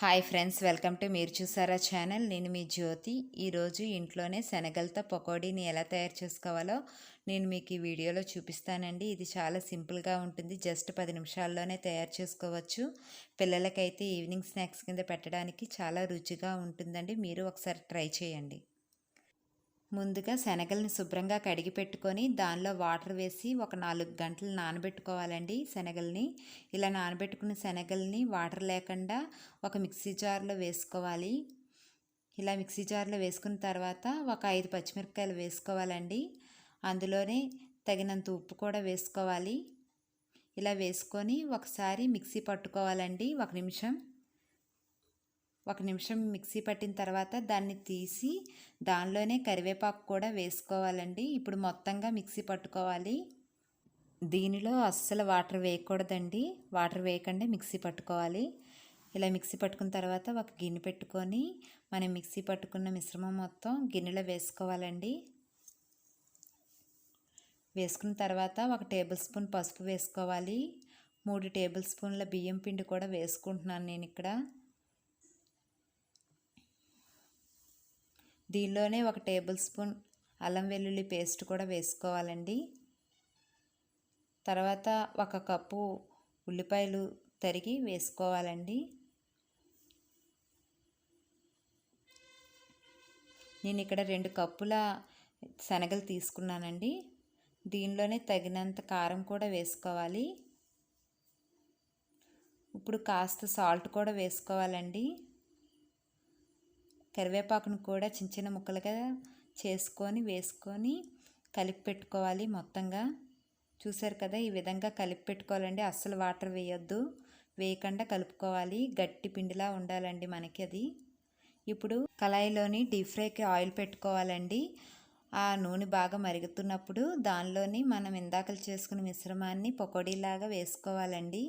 Hi friends welcome to మీరు చూసారా channel. నేను మీ జ్యోతి. ఈరోజు ఇంట్లోనే శనగలతో పకోడీని ఎలా తయారు చేసుకోవాలో నేను మీకు ఈ వీడియోలో చూపిస్తానండి. ఇది చాలా సింపుల్గా ఉంటుంది. జస్ట్ పది నిమిషాల్లోనే తయారు చేసుకోవచ్చు. పిల్లలకైతే ఈవినింగ్ స్నాక్స్ కింద పెట్టడానికి చాలా రుచిగా ఉంటుందండి. మీరు ఒకసారి ట్రై చేయండి. ముందుగా శనగల్ని శుభ్రంగా కడిగి పెట్టుకొని దానిలో వాటర్ వేసి ఒక నాలుగు గంటలు నానబెట్టుకోవాలండి శనగల్ని. ఇలా నానబెట్టుకున్న శనగల్ని వాటర్ లేకుండా ఒక మిక్సీ జార్లో వేసుకోవాలి. ఇలా మిక్సీ జార్లో వేసుకున్న తర్వాత ఒక ఐదు పచ్చిమిరపకాయలు వేసుకోవాలండి. అందులోనే తగినంత ఉప్పు కూడా వేసుకోవాలి. ఇలా వేసుకొని ఒకసారి మిక్సీ పట్టుకోవాలండి ఒక నిమిషం. ఒక నిమిషం మిక్సీ పట్టిన తర్వాత దాన్ని తీసి దానిలోనే కరివేపాకు కూడా వేసుకోవాలండి. ఇప్పుడు మొత్తంగా మిక్సీ పట్టుకోవాలి. దీనిలో అస్సలు వాటర్ వేయకూడదండి. వాటర్ వేయకుండా మిక్సీ పట్టుకోవాలి. ఇలా మిక్సీ పట్టుకున్న తర్వాత ఒక గిన్నె పెట్టుకొని మనం మిక్సీ పట్టుకున్న మిశ్రమం మొత్తం గిన్నెలో వేసుకోవాలండి. వేసుకున్న తర్వాత ఒక టేబుల్ స్పూన్ పసుపు వేసుకోవాలి. మూడు టేబుల్ స్పూన్ల బియ్యం పిండి కూడా వేసుకుంటున్నాను నేను ఇక్కడ. దీనిలోనే ఒక టేబుల్ స్పూన్ అల్లం వెల్లుల్లి పేస్ట్ కూడా వేసుకోవాలండి. తర్వాత ఒక కప్పు ఉల్లిపాయలు తరిగి వేసుకోవాలండి. నేను ఇక్కడ రెండు కప్పుల శనగలు తీసుకున్నానండి. దీనిలోనే తగినంత కారం కూడా వేసుకోవాలి. ఇప్పుడు కాస్త సాల్ట్ కూడా వేసుకోవాలండి. కరివేపాకును కూడా చిన్న చిన్న ముక్కలుగా చేసుకొని వేసుకొని కలిపి పెట్టుకోవాలి మొత్తంగా. చూసారు కదా ఈ విధంగా కలిపి పెట్టుకోవాలండి. అస్సలు వాటర్ వేయొద్దు. వేయకుండా కలుపుకోవాలి. గట్టి పిండిలా ఉండాలండి మనకి అది. ఇప్పుడు కళాయిలోని డీప్ ఫ్రైకి ఆయిల్ పెట్టుకోవాలండి. ఆ నూనె బాగా మరుగుతున్నప్పుడు దానిలోని మనం ఇందాకలు చేసుకున్న మిశ్రమాన్ని పకోడీలాగా వేసుకోవాలండి.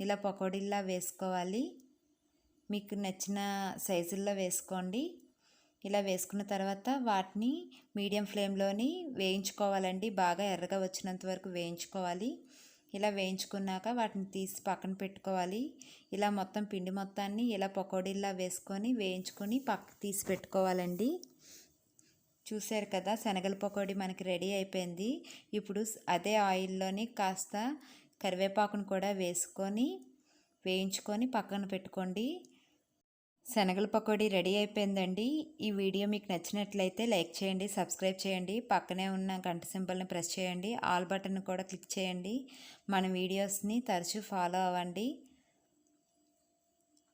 ఇలా పకోడీలా వేసుకోవాలి. మీకు నచ్చిన సైజుల్లో వేసుకోండి. ఇలా వేసుకున్న తర్వాత వాటిని మీడియం ఫ్లేమ్లోని వేయించుకోవాలండి. బాగా ఎర్రగా వచ్చినంత వరకు వేయించుకోవాలి. ఇలా వేయించుకున్నాక వాటిని తీసి పక్కన పెట్టుకోవాలి. ఇలా మొత్తం పిండి మొత్తాన్ని ఇలా పకోడీలా వేసుకొని వేయించుకొని పక్క తీసి పెట్టుకోవాలండి. చూసారు కదా శనగల పకోడీ మనకి రెడీ అయిపోయింది. ఇప్పుడు అదే ఆయిల్లోని కాస్త కరివేపాకును కూడా వేసుకొని వేయించుకొని పక్కన పెట్టుకోండి. శనగల పకోడీ రెడీ అయిపోయిందండి. ఈ వీడియో మీకు నచ్చినట్లయితే లైక్ చేయండి సబ్స్క్రైబ్ చేయండి పక్కనే ఉన్న గంట సింబల్ని ప్రెస్ చేయండి ఆల్ బటన్ కూడా క్లిక్ చేయండి. మన వీడియోస్ని తరచూ ఫాలో అవ్వండి.